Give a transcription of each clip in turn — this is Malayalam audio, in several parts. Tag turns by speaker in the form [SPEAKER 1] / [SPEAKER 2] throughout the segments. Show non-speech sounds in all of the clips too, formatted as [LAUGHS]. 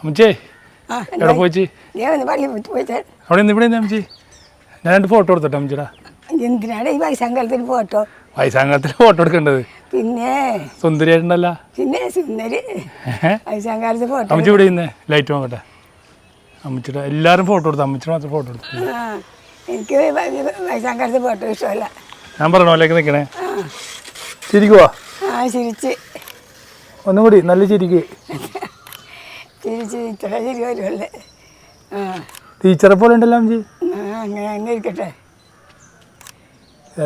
[SPEAKER 1] അമ്മച്ചേ എവിടെ പോയിച്ച്
[SPEAKER 2] ഞാൻ
[SPEAKER 1] അവിടെ നിന്ന് ഇവിടെ അമ്മച്ചി രണ്ട് ഫോട്ടോ എടുത്തോട്ടെ അമ്മച്ചിടാ
[SPEAKER 2] എന്തിനാണ് ഈ വയസ്സങ്കലത്തിൽ ഫോട്ടോ
[SPEAKER 1] ഫോട്ടോ എടുക്കേണ്ടത്.
[SPEAKER 2] പിന്നെ?
[SPEAKER 1] സുന്ദരിയായിട്ടുണ്ടല്ല.
[SPEAKER 2] പിന്നെ സുന്ദരി. വയസ്സങ്കാലത്ത് ഫോട്ടോ
[SPEAKER 1] അമ്മച്ചി ഇവിടെ ഇന്നേ ലൈറ്റ് നോക്കട്ടെ. അമ്മച്ചിയുടെ എല്ലാവരും ഫോട്ടോ എടുത്തു. അമ്മച്ചിയുടെ മാത്രം ഫോട്ടോ എടുത്തു.
[SPEAKER 2] എനിക്ക് വയസ്സാങ്കാലത്ത് ഫോട്ടോ ഇഷ്ടമല്ല.
[SPEAKER 1] ഞാൻ പറഞ്ഞ പോലേക്ക് നിൽക്കണേ ചിരിക്കുവാ?
[SPEAKER 2] ആ ചിരിച്ച്.
[SPEAKER 1] ഒന്നും കൂടി നല്ല ചിരിക്ക്.
[SPEAKER 2] വരുമല്ലേ ആ.
[SPEAKER 1] ടീച്ചറെ പോലെ ഉണ്ടല്ലോ അമ്മജി
[SPEAKER 2] ആ അങ്ങനെ അങ്ങനെ ഇരിക്കട്ടെ.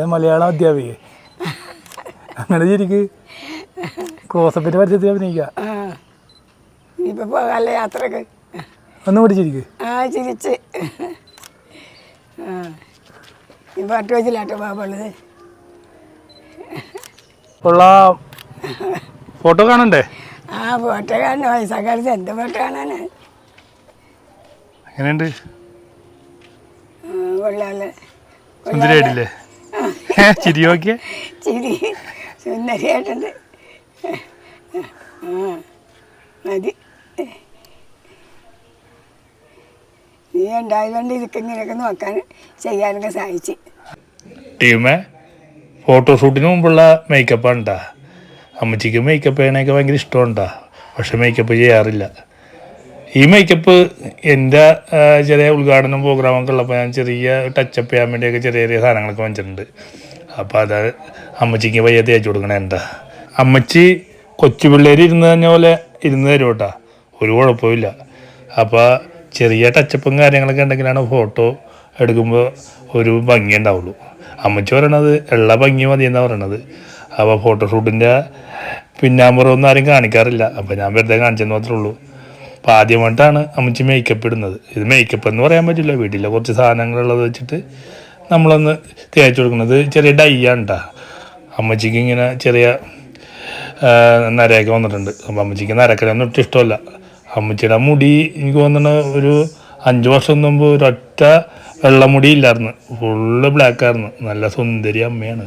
[SPEAKER 1] മലയാളം അധ്യാപിക അങ്ങനെ അഭിനയിക്കുക
[SPEAKER 2] ആ. ഇനിയിപ്പോൾ പോകാമല്ലേ യാത്രയ്ക്ക്?
[SPEAKER 1] ഒന്നും കൂടി
[SPEAKER 2] ആ ചിരിച്ച്.
[SPEAKER 1] പാപ്പുള്ളത് ഫോട്ടോ കാണണ്ടേ?
[SPEAKER 2] ആ ഫോട്ടോ കാണണം വയസ്സാക്കാലത്ത് എന്ത്
[SPEAKER 1] എങ്ങനെയുണ്ട്
[SPEAKER 2] കൊള്ളാല്ലേ
[SPEAKER 1] സുന്ദരിയായിട്ടില്ലേ [LAUGHS] ചിരി നോക്കിയ.
[SPEAKER 2] ചിരി. സുന്ദരിയായിട്ടുണ്ട്. മതി. നീ ഉണ്ടായതുകൊണ്ട് ഇതൊക്കെ ഇങ്ങനെയൊക്കെ നോക്കാൻ ചെയ്യാനൊക്കെ സഹായിച്ച്
[SPEAKER 1] ടീമേ ഫോട്ടോഷൂട്ടിന് മുമ്പുള്ള മേക്കപ്പ് ഉണ്ടാ അമ്മച്ചിക്ക് മേക്കപ്പ് ചെയ്യണൊക്കെ ഭയങ്കര ഇഷ്ടമുണ്ടാ പക്ഷെ മേക്കപ്പ് ചെയ്യാറില്ല. ഈ മേക്കപ്പ് എന്റെ ചെറിയ ഉദ്ഘാടനം പ്രോഗ്രാമൊക്കെ ഉള്ളപ്പോൾ ഞാൻ ചെറിയ ടച്ചപ്പ് ചെയ്യാൻ വേണ്ടിയൊക്കെ ചെറിയ ചെറിയ സാധനങ്ങളൊക്കെ വാങ്ങിച്ചിട്ടുണ്ട്. അപ്പോൾ അത് അമ്മച്ചിക്ക് വയ്യ തേച്ച് കൊടുക്കണേ എന്താ. അമ്മച്ചി കൊച്ചു പിള്ളേർ ഇരുന്ന് തന്നെ പോലെ ഇരുന്ന് തരും കേട്ടാ. ഒരു കുഴപ്പമില്ല അപ്പോൾ ചെറിയ ടച്ചപ്പും കാര്യങ്ങളൊക്കെ ഉണ്ടെങ്കിലാണ് ഫോട്ടോ എടുക്കുമ്പോൾ ഒരു ഭംഗി ഉണ്ടാവുള്ളൂ. അമ്മച്ചി പറയണത് ഉള്ള ഭംഗി മതി എന്നാണ് പറയണത്. അപ്പോൾ ഫോട്ടോഷൂട്ടിന്റെ പിന്നാമ്പുറമൊന്നും ആരും കാണിക്കാറില്ല. അപ്പോൾ ഞാൻ വെറുതെ കാണിച്ചെന്ന് മാത്രമേ ഉള്ളൂ. അപ്പോൾ ആദ്യമായിട്ടാണ് അമ്മച്ചി മേക്കപ്പ് ഇടുന്നത്. ഇത് മേക്കപ്പ് എന്ന് പറയാൻ പറ്റില്ല. വീട്ടിലെ കുറച്ച് സാധനങ്ങളുള്ളത് വെച്ചിട്ട് നമ്മളൊന്ന് തേച്ച് കൊടുക്കുന്നത് ചെറിയ ഡൈ ആണ് കേട്ടോ അമ്മച്ചിക്ക് ഇങ്ങനെ ചെറിയ നരയൊക്കെ വന്നിട്ടുണ്ട്. അപ്പം അമ്മച്ചിക്ക് നരക്കലൊന്നും ഒട്ടും ഇഷ്ടമല്ല. അമ്മച്ചിയുടെ മുടി എനിക്ക് തോന്നുന്നു ഒരു അഞ്ച് വർഷം മുമ്പ് ഒരൊറ്റ വെള്ളമുടി ഇല്ലായിരുന്നു. ഫുള്ള് ബ്ലാക്ക് ആയിരുന്നു. നല്ല സുന്ദരി അമ്മയാണ്.